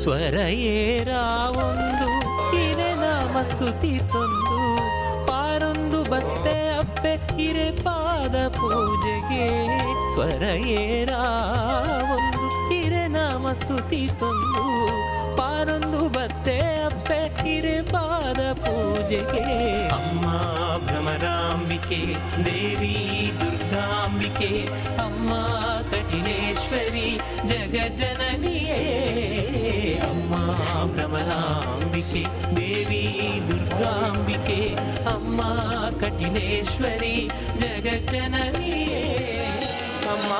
ಸ್ವರ ಏರ ಒಂದು ಇರೆ ನಾಮ ಸ್ತುತಿ ತಂದು, ಪಾರೊಂದು ಬತ್ತೆ ಅಪ್ಪೆ, ಇರೆ ಪಾದ ಪೂಜೆಗೆ. ಸ್ವರ ಏರ ಒಂದು ಇರೆ ನಾಮ ಸ್ತುತಿ ತಂದು, ಪಾರೊಂದು ಬತ್ತೆ ಅಪ್ಪೆ, ಇರೆ ಪಾದ ಪೂಜೆಗೆ. ಅಮ್ಮ ಭ್ರಮರಾಂಬಿಕೆ, ದೇವಿ ದುರ್ಗಾಂಬಿಕೆ, ಅಮ್ಮ ಕಠಿಣೇಶ್ವರಿ ಜಗಜ್ಜನನಿಯೇ ಅಮ್ಮ ಭ್ರಮರಾಂಬಿಕೆ ದೇವಿ ದುರ್ಗಾಂಬಿಕೆ ಅಮ್ಮ ಕಠಿಣೇಶ್ವರಿ ಜಗಜ್ಜನನಿಯೇ ಅಮ್ಮ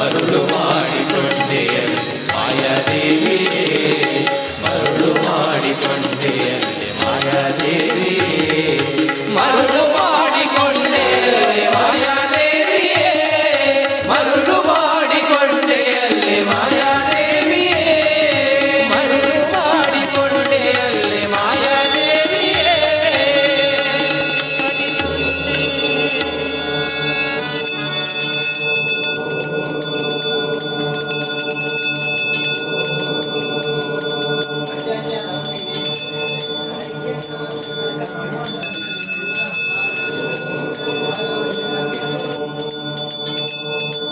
ಮರುಳು ಮಾಡಿಕೊಂಡೆಯ ಮಾಯಾದೇವಿಯೇ ಮರುಳು ಮಾಡಿಕೊಂಡೆಯ ಮಾಯಾದೇವಿಯೇ ಮರುಳು